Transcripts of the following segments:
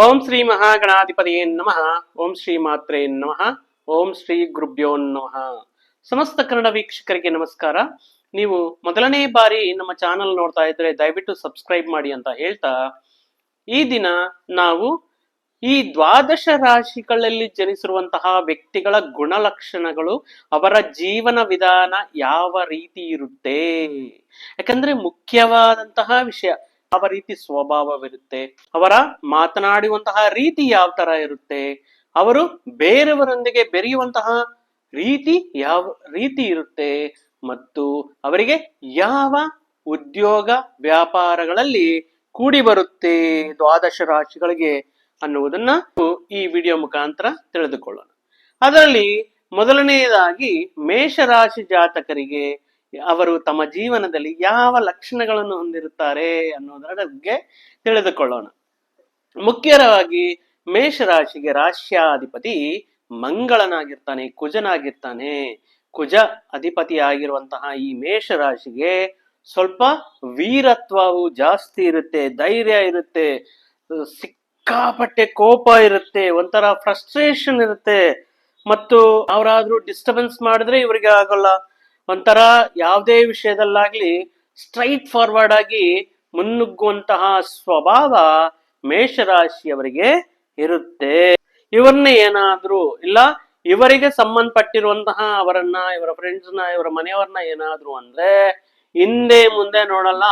ಓಂ ಶ್ರೀ ಮಹಾಗಣಾಧಿಪತಿಯೇ ನಮಃ. ಓಂ ಶ್ರೀ ಮಾತ್ರೇ ನಮಃ. ಓಂ ಶ್ರೀ ಗುರುಭ್ಯೋ ನಮಃ. ಸಮಸ್ತ ಕನ್ನಡ ವೀಕ್ಷಕರಿಗೆ ನಮಸ್ಕಾರ. ನೀವು ಮೊದಲನೇ ಬಾರಿ ನಮ್ಮ ಚಾನಲ್ ನೋಡ್ತಾ ಇದ್ರೆ ದಯವಿಟ್ಟು ಸಬ್ಸ್ಕ್ರೈಬ್ ಮಾಡಿ ಅಂತ ಹೇಳ್ತಾ, ಈ ದಿನ ನಾವು ಈ ದ್ವಾದಶ ರಾಶಿಗಳಲ್ಲಿ ಜನಿಸಿರುವಂತಹ ವ್ಯಕ್ತಿಗಳ ಗುಣಲಕ್ಷಣಗಳು, ಅವರ ಜೀವನ ವಿಧಾನ ಯಾವ ರೀತಿ ಇರುತ್ತೆ? ಯಾಕಂದ್ರೆ ಮುಖ್ಯವಾದಂತಹ ವಿಷಯ ಯಾವ ರೀತಿ ಸ್ವಭಾವವಿರುತ್ತೆ, ಅವರ ಮಾತನಾಡುವಂತಹ ರೀತಿ ಯಾವ ತರ ಇರುತ್ತೆ, ಅವರು ಬೇರೆಯವರೊಂದಿಗೆ ಬೆರೆಯುವಂತಹ ರೀತಿ ಯಾವ ರೀತಿ ಇರುತ್ತೆ ಮತ್ತು ಅವರಿಗೆ ಯಾವ ಉದ್ಯೋಗ ವ್ಯಾಪಾರಗಳಲ್ಲಿ ಕೂಡಿ ಬರುತ್ತೆ ದ್ವಾದಶ ರಾಶಿಗಳಿಗೆ ಅನ್ನುವುದನ್ನ ಈ ವಿಡಿಯೋ ಮುಖಾಂತರ ತಿಳಿದುಕೊಳ್ಳೋಣ. ಅದರಲ್ಲಿ ಮೊದಲನೆಯದಾಗಿ ಮೇಷರಾಶಿ ಜಾತಕರಿಗೆ ಅವರು ತಮ್ಮ ಜೀವನದಲ್ಲಿ ಯಾವ ಲಕ್ಷಣಗಳನ್ನು ಹೊಂದಿರುತ್ತಾರೆ ಅನ್ನೋದರ ಬಗ್ಗೆ ತಿಳಿದುಕೊಳ್ಳೋಣ. ಮುಖ್ಯವಾಗಿ ಮೇಷರಾಶಿಗೆ ರಾಶ್ಯಾಧಿಪತಿ ಮಂಗಳನಾಗಿರ್ತಾನೆ, ಕುಜನಾಗಿರ್ತಾನೆ. ಕುಜ ಅಧಿಪತಿ ಆಗಿರುವಂತಹ ಈ ಮೇಷರಾಶಿಗೆ ಸ್ವಲ್ಪ ವೀರತ್ವವು ಜಾಸ್ತಿ ಇರುತ್ತೆ, ಧೈರ್ಯ ಇರುತ್ತೆ, ಸಿಕ್ಕಾಪಟ್ಟೆ ಕೋಪ ಇರುತ್ತೆ, ಒಂಥರ ಫ್ರಸ್ಟ್ರೇಷನ್ ಇರುತ್ತೆ. ಮತ್ತು ಅವರಾದ್ರೂ ಡಿಸ್ಟರ್ಬೆನ್ಸ್ ಮಾಡಿದ್ರೆ ಇವರಿಗೆ ಆಗಲ್ಲ. ಒಂಥರ ಯಾವುದೇ ವಿಷಯದಲ್ಲಾಗ್ಲಿ ಸ್ಟ್ರೈಟ್ ಫಾರ್ವರ್ಡ್ ಆಗಿ ಮುನ್ನುಗ್ಗುವಂತಹ ಸ್ವಭಾವ ಮೇಷರಾಶಿಯವರಿಗೆ ಇರುತ್ತೆ. ಇವರನ್ನ ಏನಾದ್ರೂ ಇಲ್ಲ, ಇವರಿಗೆ ಸಂಬಂಧಪಟ್ಟಿರುವಂತಹ ಅವರನ್ನ, ಇವರ ಫ್ರೆಂಡ್ಸ್ನ ಇವರ ಮನೆಯವರನ್ನ ಏನಾದ್ರು ಅಂದ್ರೆ ಹಿಂದೆ ಮುಂದೆ ನೋಡಲ್ಲ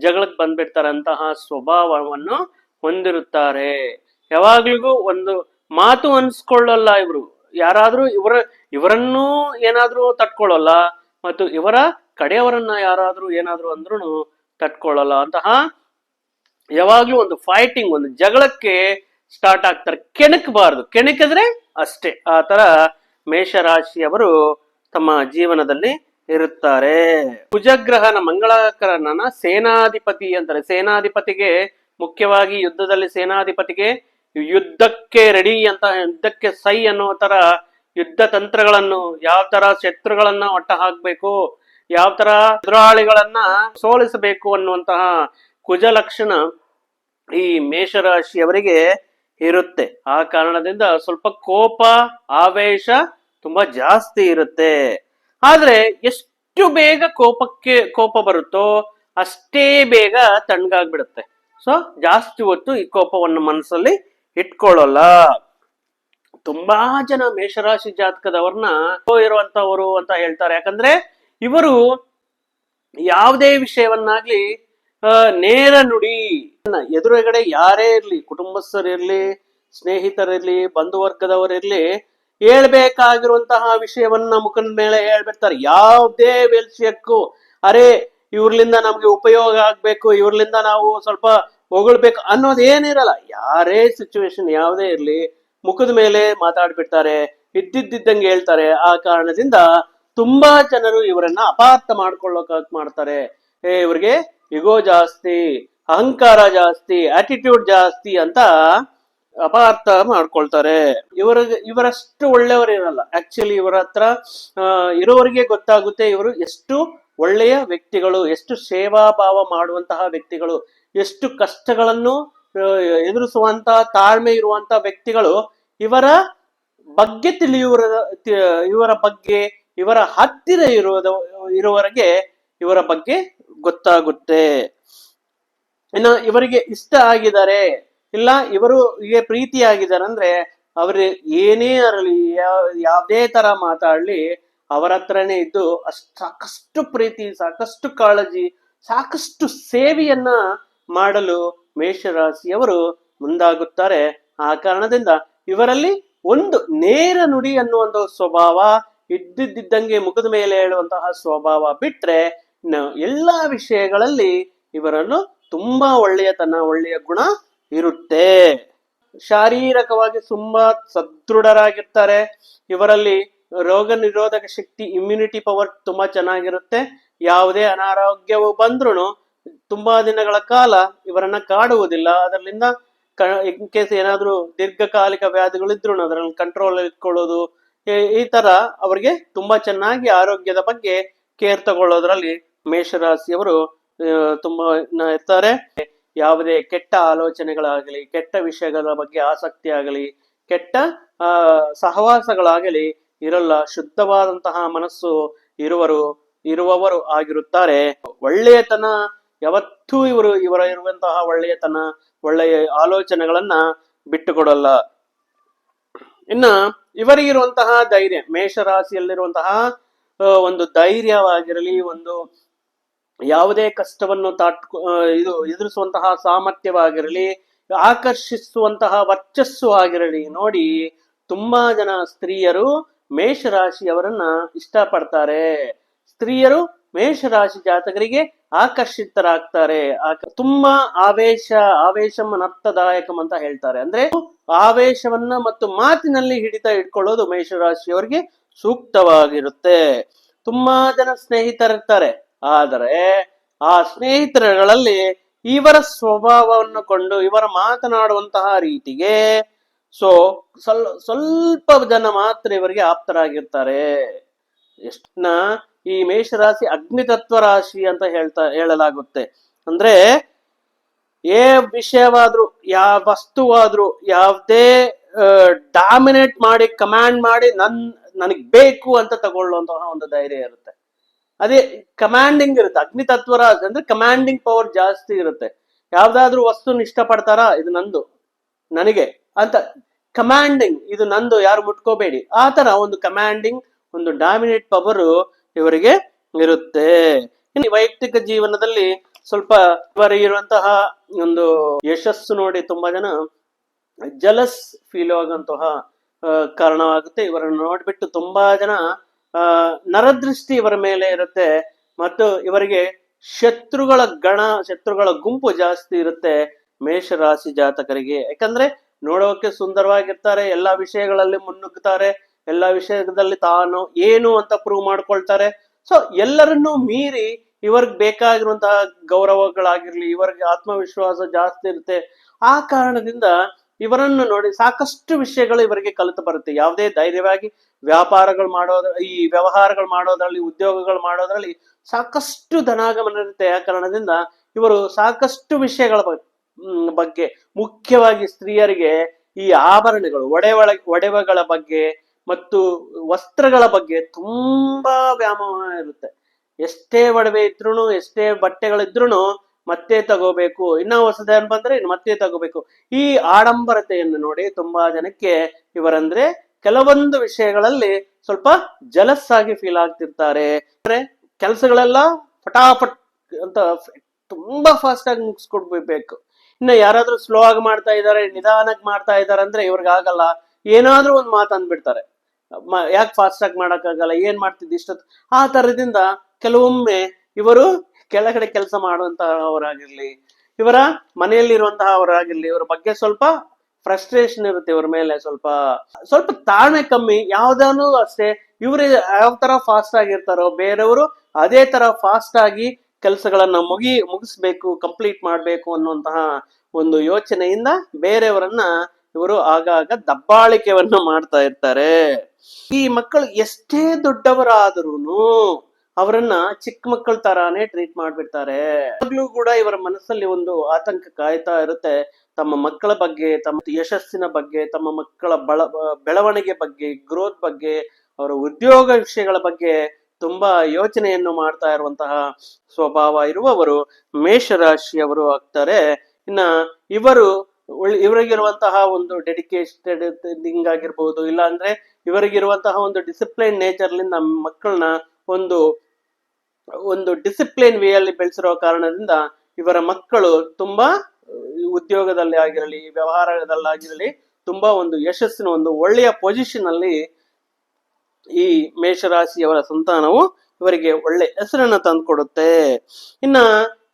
ಜಗಳಕ್ಕೆ ಬಂದ್ಬಿಡ್ತಾರಂತಹ ಸ್ವಭಾವವನ್ನು ಹೊಂದಿರುತ್ತಾರೆ. ಯಾವಾಗ್ಲಿಗೂ ಒಂದು ಮಾತು ಅನ್ಸ್ಕೊಳ್ಳಲ್ಲ ಇವರು. ಯಾರಾದ್ರೂ ಇವರ, ಇವರನ್ನೂ ಏನಾದ್ರೂ ತಟ್ಕೊಳ್ಳಲ್ಲ ಮತ್ತು ಇವರ ಕಡೆಯವರನ್ನ ಯಾರಾದರೂ ಏನಾದರೂ ಅಂದ್ರೂ ತಟ್ಕೊಳ್ಳಲ್ಲ ಅಂತಹ ಯಾವಾಗ್ಲೂ ಒಂದು ಫೈಟಿಂಗ್ ಒಂದು ಜಗಳಕ್ಕೆ ಸ್ಟಾರ್ಟ್ ಆಗ್ತಾರೆ. ಕೆಣಕಬಾರದು ಕೆಣಕಿದ್ರೆ ಅಷ್ಟೇ. ಆ ತರ ಮೇಷರಾಶಿಯವರು ತಮ್ಮ ಜೀವನದಲ್ಲಿ ಇರುತ್ತಾರೆ. ಕುಜಗ್ರಹನ ಮಂಗಳಕರನ ಸೇನಾಧಿಪತಿ ಅಂತಾರೆ. ಸೇನಾಧಿಪತಿಗೆ ಮುಖ್ಯವಾಗಿ ಯುದ್ಧದಲ್ಲಿ ಸೇನಾಧಿಪತಿಗೆ ಯುದ್ಧಕ್ಕೆ ರೆಡಿ ಅಂತ, ಯುದ್ಧಕ್ಕೆ ಸೈ ಅನ್ನೋ ತರ ಯುದ್ಧ ತಂತ್ರಗಳನ್ನು ಯಾವ ತರ ಶತ್ರುಗಳನ್ನ ಒಟ್ಟ ಹಾಕ್ಬೇಕು ಯಾವ ತರ ಎದುರಾಳಿಗಳನ್ನ ಸೋಲಿಸಬೇಕು ಅನ್ನುವಂತಹ ಕುಜ ಲಕ್ಷಣ ಈ ಮೇಷರಾಶಿಯವರಿಗೆ ಇರುತ್ತೆ. ಆ ಕಾರಣದಿಂದ ಸ್ವಲ್ಪ ಕೋಪ, ಆವೇಶ ತುಂಬಾ ಜಾಸ್ತಿ ಇರುತ್ತೆ. ಆದ್ರೆ ಎಷ್ಟು ಬೇಗ ಕೋಪಕ್ಕೆ ಕೋಪ ಬರುತ್ತೋ ಅಷ್ಟೇ ಬೇಗ ತಣ್ಣಗಾಗ್ಬಿಡುತ್ತೆ. ಸೊ ಜಾಸ್ತಿ ಹೊತ್ತು ಈ ಕೋಪವನ್ನು ಮನಸ್ಸಲ್ಲಿ ಇಟ್ಕೊಳ್ಳಲ್ಲ. ತುಂಬಾ ಜನ ಮೇಷರಾಶಿ ಜಾತಕದವ್ರನ್ನ ಇರುವಂತವರು ಅಂತ ಹೇಳ್ತಾರೆ. ಯಾಕಂದ್ರೆ ಇವರು ಯಾವುದೇ ವಿಷಯವನ್ನಾಗ್ಲಿ ನೇರ ನುಡಿ ಎದುರುಗಡೆ ಯಾರೇ ಇರ್ಲಿ ಕುಟುಂಬಸ್ಥರಿರ್ಲಿ ಸ್ನೇಹಿತರಿರ್ಲಿ ಬಂಧು ವರ್ಗದವರಿರ್ಲಿ ಹೇಳ್ಬೇಕಾಗಿರುವಂತಹ ವಿಷಯವನ್ನ ಮುಖದ ಮೇಲೆ ಹೇಳ್ಬಿಡ್ತಾರೆ. ಯಾವುದೇ ವಿಷಯಕ್ಕೂ, ಅರೆ, ಇವ್ರಲಿಂದ ನಮ್ಗೆ ಉಪಯೋಗ ಆಗ್ಬೇಕು, ಇವ್ರಲಿಂದ ನಾವು ಸ್ವಲ್ಪ ಹೊಗಳ್ಬೇಕು ಅನ್ನೋದು ಏನಿರಲ್ಲ. ಯಾರೇ ಸಿಚುವೇಶನ್ ಯಾವುದೇ ಇರ್ಲಿ ಮುಖದ ಮೇಲೆ ಮಾತಾಡ್ಬಿಡ್ತಾರೆ ಇದ್ದಿದ್ದಂಗೆ ಹೇಳ್ತಾರೆ. ಆ ಕಾರಣದಿಂದ ತುಂಬಾ ಜನರು ಇವರನ್ನ ಅಪಾರ್ಥ ಮಾಡ್ಕೊಳ್ಳೋಕ್ ಮಾಡ್ತಾರೆ. ಏ, ಇವ್ರಿಗೆ ಇಗೋ ಜಾಸ್ತಿ, ಅಹಂಕಾರ ಜಾಸ್ತಿ ಆಟಿಟ್ಯೂಡ್ ಜಾಸ್ತಿ ಅಂತ ಅಪಾರ್ಥ ಮಾಡ್ಕೊಳ್ತಾರೆ. ಇವರ, ಇವರಷ್ಟು ಒಳ್ಳೆಯವರು ಇರಲ್ಲ. ಆಕ್ಚುಲಿ ಇವರ ಹತ್ರ ಇರೋರಿಗೆ ಗೊತ್ತಾಗುತ್ತೆ ಇವರು ಎಷ್ಟು ಒಳ್ಳೆಯ ವ್ಯಕ್ತಿಗಳು, ಎಷ್ಟು ಸೇವಾ ಭಾವ ಮಾಡುವಂತಹ ವ್ಯಕ್ತಿಗಳು, ಎಷ್ಟು ಕಷ್ಟಗಳನ್ನು ಆ, ಎದುರಿಸುವಂತಹ ತಾಳ್ಮೆ ಇರುವಂತ ವ್ಯಕ್ತಿಗಳು ಇವರ ಬಗ್ಗೆ ತಿಳಿಯುವ ಇವರ ಬಗ್ಗೆ ಇವರ ಹತ್ತಿರ ಇರುವುದು ಇರುವವರೆಗೆ ಇವರ ಬಗ್ಗೆ ಗೊತ್ತಾಗುತ್ತೆ. ಇನ್ನು ಇವರಿಗೆ ಇಷ್ಟ ಆಗಿದ್ದಾರೆ ಇಲ್ಲ ಇವರು ಹೀಗೆ ಪ್ರೀತಿಯಾಗಿದ್ದಾರೆ ಅಂದ್ರೆ ಅವ್ರ ಏನೇ ಅರಲಿ ಯಾವುದೇ ತರ ಮಾತಾಡ್ಲಿ ಅವರ ಹತ್ರನೇ ಇದ್ದು ಅಷ್ಟು ಸಾಕಷ್ಟು ಪ್ರೀತಿ ಸಾಕಷ್ಟು ಕಾಳಜಿ ಸಾಕಷ್ಟು ಸೇವೆಯನ್ನ ಮಾಡಲು ಮೇಷರಾಶಿಯವರು ಮುಂದಾಗುತ್ತಾರೆ. ಆ ಕಾರಣದಿಂದ ಇವರಲ್ಲಿ ಒಂದು ನೇರ ನುಡಿ ಒಂದು ಸ್ವಭಾವ ಇದ್ದಿದ್ದಂಗೆ ಮುಖದ ಮೇಲೆ ಹೇಳುವಂತಹ ಸ್ವಭಾವ ಬಿಟ್ರೆ ಎಲ್ಲ ವಿಷಯಗಳಲ್ಲಿ ಇವರನ್ನು ತುಂಬಾ ತನ್ನ ಒಳ್ಳೆಯ ಗುಣ ಇರುತ್ತೆ. ಶಾರೀರಿಕವಾಗಿ ತುಂಬಾ ಸದೃಢರಾಗಿರ್ತಾರೆ. ಇವರಲ್ಲಿ ರೋಗ ನಿರೋಧಕ ಶಕ್ತಿ ಇಮ್ಯುನಿಟಿ ಪವರ್ ತುಂಬಾ ಚೆನ್ನಾಗಿರುತ್ತೆ. ಯಾವುದೇ ಅನಾರೋಗ್ಯವು ಬಂದ್ರೂ ತುಂಬಾ ದಿನಗಳ ಕಾಲ ಇವರನ್ನ ಕಾಡುವುದಿಲ್ಲ. ಅದರಿಂದ ಇನ್ ಕೇಸ್ ಏನಾದರೂ ದೀರ್ಘಕಾಲಿಕ ವ್ಯಾಧಿಗಳು ಇದ್ರು ಅದರಲ್ಲಿ ಕಂಟ್ರೋಲ್ ಇಟ್ಕೊಳ್ಳೋದು, ಈ- ತರ ಅವರಿಗೆ ತುಂಬಾ ಚೆನ್ನಾಗಿ ಆರೋಗ್ಯದ ಬಗ್ಗೆ ಕೇರ್ ತಗೊಳ್ಳೋದ್ರಲ್ಲಿ ಮೇಷರಾಶಿಯವರು ತುಂಬಾ ಇರ್ತಾರೆ. ಯಾವುದೇ ಕೆಟ್ಟ ಆಲೋಚನೆಗಳಾಗಲಿ, ಕೆಟ್ಟ ವಿಷಯಗಳ ಬಗ್ಗೆ ಆಸಕ್ತಿ ಆಗಲಿ ಕೆಟ್ಟ ಸಹವಾಸಗಳಾಗಲಿ ಇರಲ್ಲ. ಶುದ್ಧವಾದಂತಹ ಮನಸ್ಸು ಇರುವರು, ಇರುವವರು ಆಗಿರುತ್ತಾರೆ. ಒಳ್ಳೆಯತನ ಯಾವತ್ತೂ ಇವರು ಇವರ ಇರುವಂತಹ ಒಳ್ಳೆಯತನ ಒಳ್ಳೆಯ ಆಲೋಚನೆಗಳನ್ನ ಬಿಟ್ಟುಕೊಡಲ್ಲ. ಇನ್ನ ಇವರಿಗಿರುವಂತಹ ಧೈರ್ಯ, ಮೇಷರಾಶಿಯಲ್ಲಿರುವಂತಹ ಒಂದು ಧೈರ್ಯವಾಗಿರಲಿ, ಒಂದು ಯಾವುದೇ ಕಷ್ಟವನ್ನು ತಾಟ್ ಇದು ಎದುರಿಸುವಂತಹ ಸಾಮರ್ಥ್ಯವಾಗಿರಲಿ, ಆಕರ್ಷಿಸುವಂತಹ ವರ್ಚಸ್ಸು ಆಗಿರಲಿ ನೋಡಿ ತುಂಬಾ ಜನ ಸ್ತ್ರೀಯರು ಮೇಷರಾಶಿಯವರನ್ನ ಇಷ್ಟಪಡ್ತಾರೆ. ಸ್ತ್ರೀಯರು ಮೇಷರಾಶಿ ಜಾತಕರಿಗೆ ಆಕರ್ಷಿತರಾಗ್ತಾರೆ. ಆಕ- ತುಂಬಾ ಆವೇಶ ಆವೇಶ ಅರ್ಥದಾಯಕ ಅಂತ ಹೇಳ್ತಾರೆ. ಅಂದ್ರೆ ಆವೇಶವನ್ನ ಮತ್ತು ಮಾತಿನಲ್ಲಿ ಹಿಡಿತ ಇಟ್ಕೊಳ್ಳೋದು ಮೇಷರಾಶಿಯವರಿಗೆ ಸೂಕ್ತವಾಗಿರುತ್ತೆ. ತುಂಬಾ ಜನ ಸ್ನೇಹಿತರಿರ್ತಾರೆ. ಆದರೆ ಆ ಸ್ನೇಹಿತರುಗಳಲ್ಲಿ ಇವರ ಸ್ವಭಾವವನ್ನು ಕೊಂಡು, ಇವರ ಮಾತನಾಡುವಂತಹ ರೀತಿಗೆ ಸೊ ಸ್ವಲ್ ಸ್ವಲ್ಪ ಜನ ಮಾತ್ರ ಇವರಿಗೆ ಆಪ್ತರಾಗಿರ್ತಾರೆ. ಎಷ್ಟನ್ನ ಈ ಮೇಷರಾಶಿ ಅಗ್ನಿತತ್ವ ರಾಶಿ ಅಂತ ಹೇಳ್ತಾ, ಹೇಳಲಾಗುತ್ತೆ. ಅಂದ್ರೆ ಏ ವಿಷಯವಾದ್ರೂ, ಯಾವ ವಸ್ತುವಾದ್ರೂ, ಯಾವುದೇ ಡಾಮಿನೇಟ್ ಮಾಡಿ ಕಮಾಂಡ್ ಮಾಡಿ ನನ್, ನನಗ್ ಬೇಕು ಅಂತ ತಗೊಳ್ಳುವಂತಹ ಒಂದು ಧೈರ್ಯ ಇರುತ್ತೆ. ಅದೇ ಕಮಾಂಡಿಂಗ್ ಇರುತ್ತೆ. ಅಗ್ನಿ ರಾಶಿ ಅಂದ್ರೆ ಕಮಾಂಡಿಂಗ್ ಪವರ್ ಜಾಸ್ತಿ ಇರುತ್ತೆ. ಯಾವ್ದಾದ್ರು ವಸ್ತುನ ಇಷ್ಟಪಡ್ತಾರ? ಇದು ನಂದು. ನನಗೆ. ಅಂತ ಕಮಾಂಡಿಂಗ್ ಇದು ನಂದು. ಯಾರು ಮುಟ್ಕೋಬೇಡಿ. ಆ ತರ ಒಂದು ಕಮಾಂಡಿಂಗ್ ಒಂದು ಡಾಮಿನೇಟ್ ಪವರ್ ಇವರಿಗೆ ಇರುತ್ತೆ. ಇನ್ನು ವೈಯಕ್ತಿಕ ಜೀವನದಲ್ಲಿ ಸ್ವಲ್ಪ ಇವರಿರುವಂತಹ ಇರುವಂತಹ ಒಂದು ಯಶಸ್ಸು ನೋಡಿ ತುಂಬಾ ಜನ ಜಲಸ್ ಫೀಲ್ ಆಗುವಂತಹ ಕಾರಣವಾಗುತ್ತೆ. ಇವರನ್ನು ನೋಡ್ಬಿಟ್ಟು ತುಂಬಾ ಜನ ನರದೃಷ್ಟಿ ಇವರ ಮೇಲೆ ಇರುತ್ತೆ. ಮತ್ತು ಇವರಿಗೆ ಶತ್ರುಗಳ ಗಣ, ಶತ್ರುಗಳ ಗುಂಪು ಜಾಸ್ತಿ ಇರುತ್ತೆ ಮೇಷರಾಶಿ ಜಾತಕರಿಗೆ. ಯಾಕಂದ್ರೆ ನೋಡೋಕೆ ಸುಂದರವಾಗಿರ್ತಾರೆ, ಎಲ್ಲಾ ವಿಷಯಗಳಲ್ಲಿ ಮುನ್ನುಗ್ಗುತ್ತಾರೆ ಎಲ್ಲಾ ವಿಷಯದಲ್ಲಿ ತಾನು ಏನು ಅಂತ ಪ್ರೂವ್ ಮಾಡ್ಕೊಳ್ತಾರೆ. ಸೊ ಎಲ್ಲರನ್ನೂ ಮೀರಿ ಇವ್ರಿಗೆ ಬೇಕಾಗಿರುವಂತಹ ಗೌರವಗಳಾಗಿರ್ಲಿ, ಇವರಿಗೆ ಆತ್ಮವಿಶ್ವಾಸ ಜಾಸ್ತಿ ಇರುತ್ತೆ. ಆ ಕಾರಣದಿಂದ ಇವರನ್ನು ನೋಡಿ ಸಾಕಷ್ಟು ವಿಷಯಗಳು ಇವರಿಗೆ ಕಲಿತು ಬರುತ್ತೆ. ಯಾವುದೇ ಧೈರ್ಯವಾಗಿ ವ್ಯಾಪಾರಗಳು ಮಾಡೋದ್ರ ಈ ವ್ಯವಹಾರಗಳು ಮಾಡೋದ್ರಲ್ಲಿ, ಉದ್ಯೋಗಗಳು ಮಾಡೋದ್ರಲ್ಲಿ ಸಾಕಷ್ಟು ಧನಾಗಮನ ಇರುತ್ತೆ. ಆ ಕಾರಣದಿಂದ ಇವರು ಸಾಕಷ್ಟು ವಿಷಯಗಳ ಬಗ್ಗೆ ಮುಖ್ಯವಾಗಿ ಸ್ತ್ರೀಯರಿಗೆ ಈ ಆಭರಣಗಳು, ಒಡೆವಳ, ಒಡೆವಗಳ ಬಗ್ಗೆ ಮತ್ತು ವಸ್ತ್ರಗಳ ಬಗ್ಗೆ ತುಂಬಾ ವ್ಯಾಮೋಹ ಇರುತ್ತೆ ಎಷ್ಟೇ ಒಡವೆ ಇದ್ರು ಎಷ್ಟೇ ಬಟ್ಟೆಗಳಿದ್ರು ಮತ್ತೆ ತಗೋಬೇಕು. ಇನ್ನ ಹೊಸದೇ ಬಂದ್ರೆ ಇನ್ನು ಮತ್ತೆ ತಗೋಬೇಕು. ಈ ಆಡಂಬರತೆಯನ್ನು ನೋಡಿ ತುಂಬಾ ಜನಕ್ಕೆ ಇವರಂದ್ರೆ ಕೆಲವೊಂದು ವಿಷಯಗಳಲ್ಲಿ ಸ್ವಲ್ಪ ಜಲಸ್ಸಾಗಿ ಫೀಲ್ ಆಗ್ತಿರ್ತಾರೆ. ಅಂದ್ರೆ ಕೆಲಸಗಳೆಲ್ಲ ಫಟಾಫಟ್ ಅಂತ ತುಂಬಾ ಫಾಸ್ಟ್ ಆಗಿ ಮುಗಿಸ್ಕೊಡ್ಬೇಕು. ಇನ್ನ ಯಾರಾದ್ರೂ ಸ್ಲೋ ಆಗಿ ಮಾಡ್ತಾ ಇದ್ದಾರೆ ನಿಧಾನಕ್ಕೆ ಮಾಡ್ತಾ ಇದ್ದಾರೆ ಅಂದ್ರೆ ಇವ್ರಿಗೆ ಆಗಲ್ಲ. ಏನಾದ್ರೂ ಒಂದ್ ಮಾತು ಅಂದ್ಬಿಡ್ತಾರೆ. ಯಾಕೆ ಫಾಸ್ಟ್ ಆಗಿ ಮಾಡಕ್ಕಾಗಲ್ಲ, ಏನ್ ಮಾಡ್ತಿದ್ದು ಇಷ್ಟೊತ್ತು ಆ ತರದಿಂದ ಕೆಲವೊಮ್ಮೆ ಇವರು ಕೆಳಗಡೆ ಕೆಲಸ ಮಾಡುವಂತಹವರಾಗಿರ್ಲಿ, ಇವರ ಮನೆಯಲ್ಲಿರುವಂತಹ ಅವರಾಗಿರ್ಲಿ, ಇವರ ಬಗ್ಗೆ ಸ್ವಲ್ಪ ಫ್ರಸ್ಟ್ರೇಷನ್ ಇರುತ್ತೆ ಇವ್ರ ಮೇಲೆ ಸ್ವಲ್ಪ ಸ್ವಲ್ಪ ತಾಳ್ಮೆ ಕಮ್ಮಿ, ಯಾವ್ದಾನು ಅಷ್ಟೇ, ಇವರು ಯಾವ ತರ ಫಾಸ್ಟ್ ಆಗಿರ್ತಾರೋ, ಬೇರೆಯವರು ಅದೇ ತರ ಫಾಸ್ಟ್ ಆಗಿ ಕೆಲಸಗಳನ್ನ ಮುಗಿ, ಮುಗಿಸ್ಬೇಕು ಕಂಪ್ಲೀಟ್ ಮಾಡ್ಬೇಕು ಅನ್ನುವಂತಹ ಒಂದು ಯೋಚನೆಯಿಂದ ಬೇರೆಯವರನ್ನ ಇವರು ಆಗಾಗ ದಬ್ಬಾಳಿಕೆಯನ್ನು ಮಾಡ್ತಾ ಇರ್ತಾರೆ. ಈ ಮಕ್ಕಳು ಎಷ್ಟೇ ದೊಡ್ಡವರಾದ್ರೂನು ಅವರನ್ನ ಚಿಕ್ಕ ಮಕ್ಕಳ ತರಾನೇ ಟ್ರೀಟ್ ಮಾಡ್ಬಿಡ್ತಾರೆ. ಆಗ್ಲೂ ಕೂಡ ಇವರ ಮನಸ್ಸಲ್ಲಿ ಒಂದು ಆತಂಕ ಕಾಯ್ತಾ ಇರುತ್ತೆ. ತಮ್ಮ ಮಕ್ಕಳ ಬಗ್ಗೆ, ತಮ್ಮ ಯಶಸ್ಸಿನ ಬಗ್ಗೆ, ತಮ್ಮ ಮಕ್ಕಳ ಬಳ, ಬೆಳವಣಿಗೆ ಬಗ್ಗೆ ಗ್ರೋತ್ ಬಗ್ಗೆ, ಅವರ ಉದ್ಯೋಗ ವಿಷಯಗಳ ಬಗ್ಗೆ ತುಂಬಾ ಯೋಚನೆಯನ್ನು ಮಾಡ್ತಾ ಇರುವಂತಹ ಸ್ವಭಾವ ಇರುವವರು ಮೇಷರಾಶಿಯವರು ಆಗ್ತಾರೆ. ಇನ್ನ ಇವರು ಇವರಿಗಿರುವಂತಹ ಒಂದು ಡೆಡಿಕೇಟೆಡ್ ಥಿಂಗ್ ಆಗಿರ್ಬೋದು ಇಲ್ಲ ಅಂದ್ರೆ ಇವರಿಗಿರುವಂತಹ ಒಂದು ಡಿಸಿಪ್ಲೈನ್ ನಮ್ಮ ಮಕ್ಕಳನ್ನ ಒಂದು ಒಂದು ಡಿಸಿಪ್ಲಿನ್ ವೇ ಅಲ್ಲಿ ಬೆಳೆಸಿರೋ ಕಾರಣದಿಂದ ಇವರ ಮಕ್ಕಳು ತುಂಬಾ, ಉದ್ಯೋಗದಲ್ಲಿ ಆಗಿರಲಿ ವ್ಯವಹಾರದಲ್ಲಾಗಿರಲಿ ತುಂಬಾ ಒಂದು ಯಶಸ್ಸಿನ ಒಂದು ಒಳ್ಳೆಯ ಪೊಸಿಷನ್ ಅಲ್ಲಿ ಈ ಮೇಷರಾಶಿಯವರ ಸಂತಾನವು ಇವರಿಗೆ ಒಳ್ಳೆ ಹೆಸರನ್ನ ತಂದುಕೊಡುತ್ತೆ. ಇನ್ನ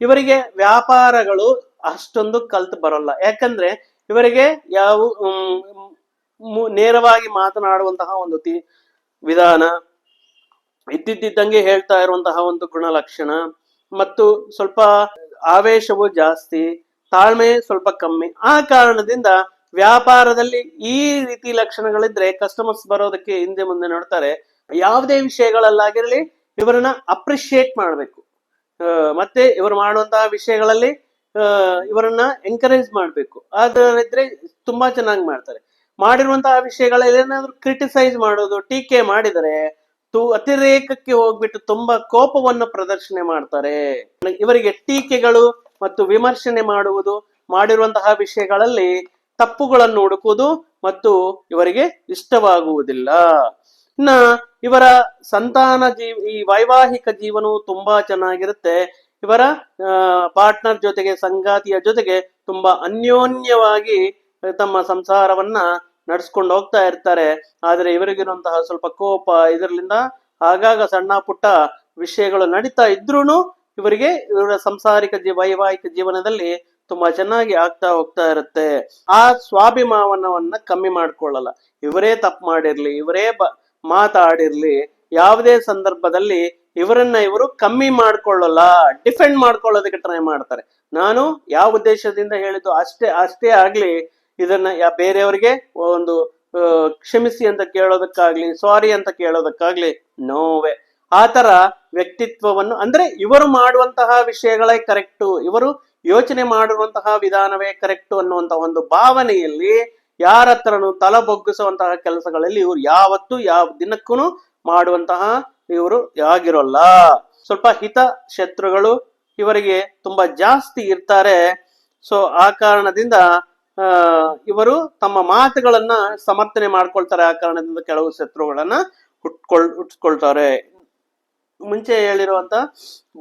ಇವರಿಗೆ ವ್ಯಾಪಾರಗಳು ಅಷ್ಟೊಂದು ಕಲ್ತು ಬರಲ್ಲ. ಯಾಕಂದ್ರೆ ಇವರಿಗೆ ಯಾವ ನೇರವಾಗಿ ಮಾತನಾಡುವಂತಹ ಒಂದು ವಿಧಾನ, ಇದ್ದಿದ್ದಂಗೆ ಹೇಳ್ತಾ ಇರುವಂತಹ ಒಂದು ಗುಣಲಕ್ಷಣ ಮತ್ತು ಸ್ವಲ್ಪ ಆವೇಶವು ಜಾಸ್ತಿ, ತಾಳ್ಮೆ ಸ್ವಲ್ಪ ಕಮ್ಮಿ. ಆ ಕಾರಣದಿಂದ ವ್ಯಾಪಾರದಲ್ಲಿ ಈ ರೀತಿ ಲಕ್ಷಣಗಳಿದ್ರೆ ಕಸ್ಟಮರ್ಸ್ ಬರೋದಕ್ಕೆ ಹಿಂದೆ ಮುಂದೆ ನೋಡ್ತಾರೆ, ಯಾವುದೇ ವಿಷಯಗಳಲ್ಲಾಗಿರಲಿ ಇವರನ್ನ ಅಪ್ರಿಶಿಯೇಟ್ ಮಾಡಬೇಕು. ಮತ್ತೆ ಇವರು ಮಾಡುವಂತಹ ವಿಷಯಗಳಲ್ಲಿ ಇವರನ್ನ ಎಂಕರೇಜ್ ಮಾಡ್ಬೇಕು. ಆದ್ರೆ ತುಂಬಾ ಚೆನ್ನಾಗಿ ಮಾಡ್ತಾರೆ. ಮಾಡಿರುವಂತಹ ವಿಷಯಗಳಲ್ಲಿ ಏನಾದ್ರು ಕ್ರಿಟಿಸೈಸ್ ಮಾಡೋದು, ಟೀಕೆ ಮಾಡಿದರೆ ತು, ಅತಿರೇಕಕ್ಕೆ ಹೋಗ್ಬಿಟ್ಟು ತುಂಬಾ ಕೋಪವನ್ನು ಪ್ರದರ್ಶನೆ ಮಾಡ್ತಾರೆ. ಇವರಿಗೆ ಟೀಕೆಗಳು ಮತ್ತು ವಿಮರ್ಶನೆ ಮಾಡುವುದು, ಮಾಡಿರುವಂತಹ ವಿಷಯಗಳಲ್ಲಿ ತಪ್ಪುಗಳನ್ನು ಹುಡುಕುವುದು ಮತ್ತು ಇವರಿಗೆ ಇಷ್ಟವಾಗುವುದಿಲ್ಲ. ಇನ್ನ ಇವರ ಸಂತಾನ ಜೀವ ಈ ವೈವಾಹಿಕ ಜೀವನವು ತುಂಬಾ ಚೆನ್ನಾಗಿರುತ್ತೆ. ಇವರ ಪಾರ್ಟ್ನರ್ ಜೊತೆಗೆ, ಸಂಗಾತಿಯ ಜೊತೆಗೆ ತುಂಬಾ ಅನ್ಯೋನ್ಯವಾಗಿ ತಮ್ಮ ಸಂಸಾರವನ್ನ ನಡ್ಸ್ಕೊಂಡು ಹೋಗ್ತಾ ಇರ್ತಾರೆ. ಆದ್ರೆ ಇವರಿಗಿರುವಂತಹ ಸ್ವಲ್ಪ ಕೋಪ ಇದರಿಂದ ಆಗಾಗ ಸಣ್ಣ ಪುಟ್ಟ ವಿಷಯಗಳು ನಡೀತಾ ಇದ್ರೂನು ಇವರಿಗೆ ಇವರ ಸಂಸಾರಿಕ ಜೀ, ವೈವಾಹಿಕ ಜೀವನದಲ್ಲಿ ತುಂಬಾ ಚೆನ್ನಾಗಿ ಆಗ್ತಾ ಹೋಗ್ತಾ ಇರುತ್ತೆ. ಆ ಸ್ವಾಭಿಮಾನವನ್ನ ಕಮ್ಮಿ ಮಾಡ್ಕೊಳ್ಳಲ್ಲ. ಇವರೇ ತಪ್ಪು ಮಾಡಿರ್ಲಿ, ಇವರೇ ಬ, ಮಾತಾಡಿರ್ಲಿ, ಯಾವುದೇ ಸಂದರ್ಭದಲ್ಲಿ ಇವರನ್ನ ಇವರು ಕಮ್ಮಿ ಮಾಡ್ಕೊಳ್ಳಲ್ಲ, ಡಿಫೆಂಡ್ ಮಾಡ್ಕೊಳ್ಳೋದಕ್ಕೆ ಟ್ರೈ ಮಾಡ್ತಾರೆ. ನಾನು ಯಾವ ಉದ್ದೇಶದಿಂದ ಹೇಳಿದ್ದು ಅಷ್ಟೇ ಅಷ್ಟೇ ಆಗ್ಲಿ ಇದನ್ನ ಯಾ ಬೇರೆಯವರಿಗೆ ಒಂದು ಕ್ಷಮಿಸಿ ಅಂತ ಕೇಳೋದಕ್ಕಾಗ್ಲಿ ಸಾರಿ ಅಂತ ಕೇಳೋದಕ್ಕಾಗ್ಲಿ, ನೋವೆ. ಆ ತರ ವ್ಯಕ್ತಿತ್ವವನ್ನು, ಅಂದ್ರೆ ಇವರು ಮಾಡುವಂತಹ ವಿಷಯಗಳೇ ಕರೆಕ್ಟು, ಇವರು ಯೋಚನೆ ಮಾಡಿರುವಂತಹ ವಿಧಾನವೇ ಕರೆಕ್ಟು ಅನ್ನುವಂತಹ ಒಂದು ಭಾವನೆಯಲ್ಲಿ ಯಾರ ತಲ ಬೊಗ್ಗಿಸುವಂತಹ ಕೆಲಸಗಳಲ್ಲಿ ಇವರು ಯಾವತ್ತು ಯಾವ ದಿನಕ್ಕೂ ಮಾಡುವಂತಹ ಇವರು ಆಗಿರೋಲ್ಲ ಸ್ವಲ್ಪ ಹಿತ ಶತ್ರುಗಳು ಇವರಿಗೆ ತುಂಬಾ ಜಾಸ್ತಿ ಇರ್ತಾರೆ. ಸೊ ಆ ಕಾರಣದಿಂದ ಇವರು ತಮ್ಮ ಮಾತುಗಳನ್ನ ಸಮರ್ಥನೆ ಮಾಡ್ಕೊಳ್ತಾರೆ. ಆ ಕಾರಣದಿಂದ ಕೆಲವು ಶತ್ರುಗಳನ್ನ ಹುಟ್ಕೊಳ್, ಹುಟ್ಕೊಳ್ತಾರೆ. ಮುಂಚೆ ಹೇಳಿರುವಂತ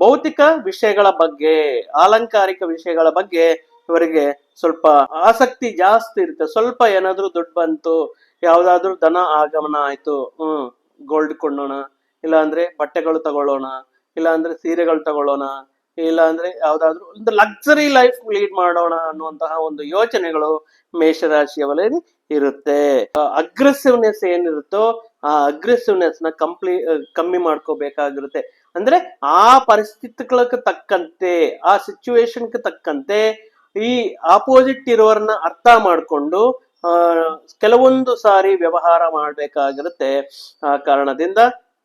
ಭೌತಿಕ ವಿಷಯಗಳ ಬಗ್ಗೆ ಆಲಂಕಾರಿಕ ವಿಷಯಗಳ ಬಗ್ಗೆ ಇವರಿಗೆ ಸ್ವಲ್ಪ ಆಸಕ್ತಿ ಜಾಸ್ತಿ ಇರುತ್ತೆ. ಸ್ವಲ್ಪ ಏನಾದ್ರೂ ದುಡ್ಡು ಬಂತು, ಯಾವ್ದಾದ್ರು ಧನ ಆಗಮನ ಆಯ್ತು, ಹ್ಮ್ ಗೋಲ್ಡ್ ಕೊಂಡೋಣ ಇಲ್ಲ ಅಂದ್ರೆ ಬಟ್ಟೆಗಳು ತಗೊಳ್ಳೋಣ ಇಲ್ಲ ಅಂದ್ರೆ ಸೀರೆಗಳು ತಗೊಳ್ಳೋಣ ಇಲ್ಲ ಅಂದ್ರೆ ಯಾವ್ದಾದ್ರು ಒಂದು ಲಕ್ಸರಿ ಲೈಫ್ ಲೀಡ್ ಮಾಡೋಣ ಅನ್ನುವಂತಹ ಒಂದು ಯೋಚನೆಗಳು ಮೇಷರಾಶಿಯವರಲ್ಲಿ ಇರುತ್ತೆ. ಅಗ್ರೆಸಿವ್ನೆಸ್ ಏನಿರುತ್ತೋ ಆ ಅಗ್ರೆಸಿವ್ನೆಸ್ನ ಕಂಪ್ಲೀ ಕಮ್ಮಿ ಮಾಡ್ಕೋಬೇಕಾಗಿರುತ್ತೆ. ಅಂದ್ರೆ ಆ ಪರಿಸ್ಥಿತಿಗಳಿಗೆ ತಕ್ಕಂತೆ, ಆ ಸಿಚುವೇಶನ್ಗೆ ತಕ್ಕಂತೆ ಈ ಆಪೋಸಿಟ್ ಇರೋರನ್ನ ಅರ್ಥ ಮಾಡ್ಕೊಂಡು ಕೆಲವೊಂದು ಸಾರಿ ವ್ಯವಹಾರ ಮಾಡ್ಬೇಕಾಗಿರುತ್ತೆ. ಆ ಕಾರಣದಿಂದ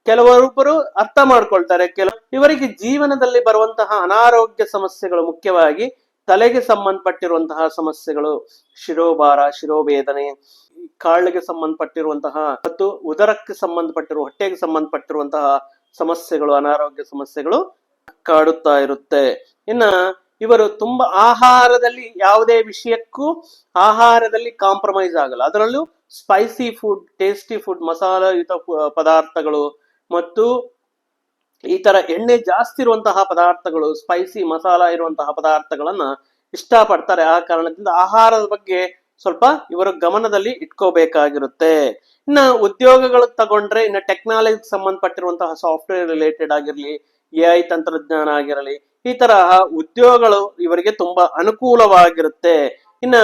ಕೆಲವೊಬ್ಬರು ಅರ್ಥ ಮಾಡ್ಕೊಳ್ತಾರೆ. ಕೆಲ ಇವರಿಗೆ ಜೀವನದಲ್ಲಿ ಬರುವಂತಹ ಅನಾರೋಗ್ಯ ಸಮಸ್ಯೆಗಳು ಮುಖ್ಯವಾಗಿ ತಲೆಗೆ ಸಂಬಂಧಪಟ್ಟಿರುವಂತಹ ಸಮಸ್ಯೆಗಳು, ಶಿರೋಭಾರ ಶಿರೋವೇದನೆ ಕಾಳಿಗೆ ಸಂಬಂಧಪಟ್ಟಿರುವಂತಹ ಮತ್ತು ಉದರಕ್ಕೆ ಸಂಬಂಧಪಟ್ಟಿರುವ, ಹೊಟ್ಟೆಗೆ ಸಂಬಂಧಪಟ್ಟಿರುವಂತಹ ಸಮಸ್ಯೆಗಳು, ಅನಾರೋಗ್ಯ ಸಮಸ್ಯೆಗಳು ಕಾಡುತ್ತಾ ಇರುತ್ತೆ. ಇನ್ನ ಇವರು ತುಂಬಾ ಆಹಾರದಲ್ಲಿ ಯಾವುದೇ ವಿಷಯಕ್ಕೂ ಆಹಾರದಲ್ಲಿ ಕಾಂಪ್ರಮೈಸ್ ಆಗಲ್ಲ. ಅದರಲ್ಲೂ ಸ್ಪೈಸಿ ಫುಡ್, ಟೇಸ್ಟಿ ಫುಡ್, ಮಸಾಲಯುತ ಪದಾರ್ಥಗಳು ಮತ್ತು ಈ ತರ ಎಣ್ಣೆ ಜಾಸ್ತಿ ಇರುವಂತಹ ಪದಾರ್ಥಗಳು ಸ್ಪೈಸಿ ಮಸಾಲ ಇರುವಂತಹ ಪದಾರ್ಥಗಳನ್ನ ಇಷ್ಟಪಡ್ತಾರೆ. ಆ ಕಾರಣದಿಂದ ಆಹಾರದ ಬಗ್ಗೆ ಸ್ವಲ್ಪ ಇವರು ಗಮನದಲ್ಲಿ ಇಟ್ಕೋಬೇಕಾಗಿರುತ್ತೆ. ಇನ್ನ ಉದ್ಯೋಗಗಳು ತಗೊಂಡ್ರೆ, ಇನ್ನ ಟೆಕ್ನಾಲಜಿ ಸಂಬಂಧಪಟ್ಟಿರುವಂತಹ ಸಾಫ್ಟ್ವೇರ್ ರಿಲೇಟೆಡ್ ಆಗಿರಲಿ ಎ ಐ ತಂತ್ರಜ್ಞಾನ ಆಗಿರಲಿ, ಈ ತರಹ ಉದ್ಯೋಗಗಳು ಇವರಿಗೆ ತುಂಬಾ ಅನುಕೂಲವಾಗಿರುತ್ತೆ. ಇನ್ನ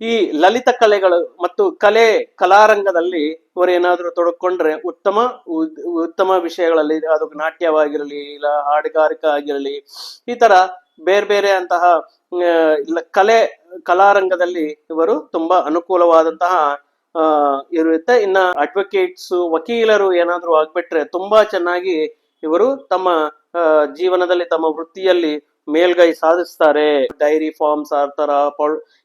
ಈ ಲಲಿತ ಕಲೆಗಳು ಮತ್ತು ಕಲೆ ಕಲಾರಂಗದಲ್ಲಿ ಇವರು ಏನಾದರೂ ತೊಡಕೊಂಡ್ರೆ ಉತ್ತಮ ಉತ್ತಮ ವಿಷಯಗಳಲ್ಲಿ, ಅದು ನಾಟ್ಯವಾಗಿರಲಿ, ಇಲ್ಲ ಹಾಡುಗಾರಿಕೆ ಆಗಿರಲಿ, ಈ ತರ ಬೇರೆ ಬೇರೆ ಅಂತಹ ಕಲೆ ಕಲಾರಂಗದಲ್ಲಿ ಇವರು ತುಂಬಾ ಅನುಕೂಲವಾದಂತಹ ಇರುತ್ತೆ. ಇನ್ನ ಅಡ್ವೊಕೇಟ್ಸ್ ವಕೀಲರು ಏನಾದ್ರು ಆಗ್ಬಿಟ್ರೆ ತುಂಬಾ ಚೆನ್ನಾಗಿ ಇವರು ತಮ್ಮ ಜೀವನದಲ್ಲಿ, ತಮ್ಮ ವೃತ್ತಿಯಲ್ಲಿ ಮೇಲ್ಗೈ ಸಾಧಿಸ್ತಾರೆ. ಡೈರಿ ಫಾರ್ಮ್ಸ್, ಆ ತರ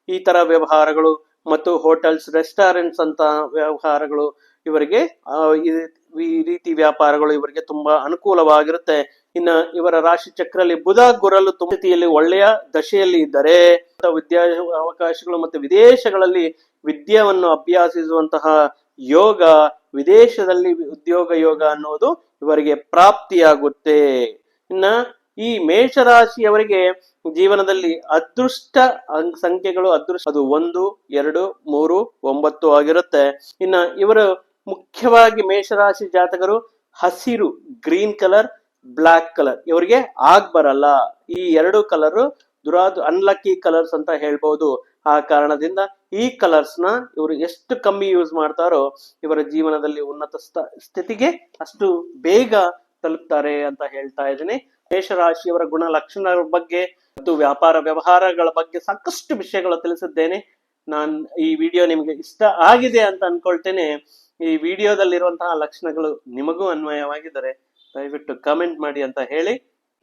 ಈ ತರ ವ್ಯವಹಾರಗಳು ಮತ್ತು ಹೋಟೆಲ್ಸ್, ರೆಸ್ಟೋರೆಂಟ್ಸ್ ಅಂತ ವ್ಯವಹಾರಗಳು ಇವರಿಗೆ ಈ- ರೀತಿ ವ್ಯಾಪಾರಗಳು ಇವರಿಗೆ ತುಂಬಾ ಅನುಕೂಲವಾಗಿರುತ್ತೆ. ಇನ್ನ ಇವರ ರಾಶಿ ಚಕ್ರಲ್ಲಿ ಬುಧ ಗುರಲು ತುಂಬ ಸ್ಥಿತಿಯಲ್ಲಿ ಒಳ್ಳೆಯ ದಶೆಯಲ್ಲಿ ಇದ್ದರೆ ವಿದ್ಯಾ ಅವಕಾಶಗಳು ಮತ್ತು ವಿದೇಶಗಳಲ್ಲಿ ವಿದ್ಯೆಯನ್ನು ಅಭ್ಯಾಸಿಸುವಂತಹ ಯೋಗ, ವಿದೇಶದಲ್ಲಿ ಉದ್ಯೋಗ ಯೋಗ ಅನ್ನೋದು ಇವರಿಗೆ ಪ್ರಾಪ್ತಿಯಾಗುತ್ತೆ. ಇನ್ನ ಈ ಮೇಷರಾಶಿಯವರಿಗೆ ಜೀವನದಲ್ಲಿ ಅದೃಷ್ಟ ಸಂಖ್ಯೆಗಳು ಅದೃಷ್ಟ ಅದು ಒಂದು, ಎರಡು, ಮೂರು, ಒಂಬತ್ತು ಆಗಿರುತ್ತೆ. ಇನ್ನ ಇವರು ಮುಖ್ಯವಾಗಿ ಮೇಷರಾಶಿ ಜಾತಕರು ಹಸಿರು, ಗ್ರೀನ್ ಕಲರ್, ಬ್ಲಾಕ್ ಕಲರ್. ಇವರಿಗೆ ಆಗ್ ಬರಲ್ಲ. ಈ ಎರಡು ಕಲರ್ ದುರಾದ ಅನ್ಲಕ್ಕಿ ಕಲರ್ಸ್ ಅಂತ ಹೇಳ್ಬೋದು. ಆ ಕಾರಣದಿಂದ ಈ ಕಲರ್ಸ್ನ ಇವರು ಎಷ್ಟು ಕಮ್ಮಿ ಯೂಸ್ ಮಾಡ್ತಾರೋ ಇವರ ಜೀವನದಲ್ಲಿ ಉನ್ನತ ಸ್ಥ- ಸ್ಥಿತಿಗೆ ಅಷ್ಟು ಬೇಗ ತಲುಪ್ತಾರೆ ಅಂತ ಹೇಳ್ತಾ ಇದ್ದೀನಿ. ಮೇಷರಾಶಿಯವರ ಗುಣ ಲಕ್ಷಣಗಳ ಬಗ್ಗೆ ಮತ್ತು ವ್ಯಾಪಾರ ವ್ಯವಹಾರಗಳ ಬಗ್ಗೆ ಸಾಕಷ್ಟು ವಿಷಯಗಳು ತಿಳಿಸಿದ್ದೇನೆ. ನಾನ್ ಈ ವಿಡಿಯೋ ನಿಮಗೆ ಇಷ್ಟ ಆಗಿದೆ ಅಂತ ಅನ್ಕೊಳ್ತೇನೆ. ಈ ವಿಡಿಯೋದಲ್ಲಿರುವಂತಹ ಲಕ್ಷಣಗಳು ನಿಮಗೂ ಅನ್ವಯವಾಗಿದ್ದರೆ ದಯವಿಟ್ಟು ಕಮೆಂಟ್ ಮಾಡಿ ಅಂತ ಹೇಳಿ.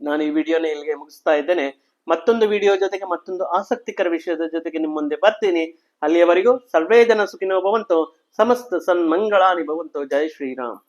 ನಾನು ಈ ವಿಡಿಯೋನ ಇಲ್ಲಿಗೆ ಮುಗಿಸ್ತಾ ಇದ್ದೇನೆ. ಮತ್ತೊಂದು ವಿಡಿಯೋ ಜೊತೆಗೆ ಮತ್ತೊಂದು ಆಸಕ್ತಿಕರ ವಿಷಯದ ಜೊತೆಗೆ ನಿಮ್ಮ ಮುಂದೆ ಬರ್ತೀನಿ. ಅಲ್ಲಿಯವರೆಗೂ ಸರ್ವೇ ಜನ ಸುಖಿನೋ ಭವಂತು, ಸಮಸ್ತ ಸನ್ಮಂಗಳಾನಿ ಭವಂತು. ಜೈ ಶ್ರೀರಾಮ್.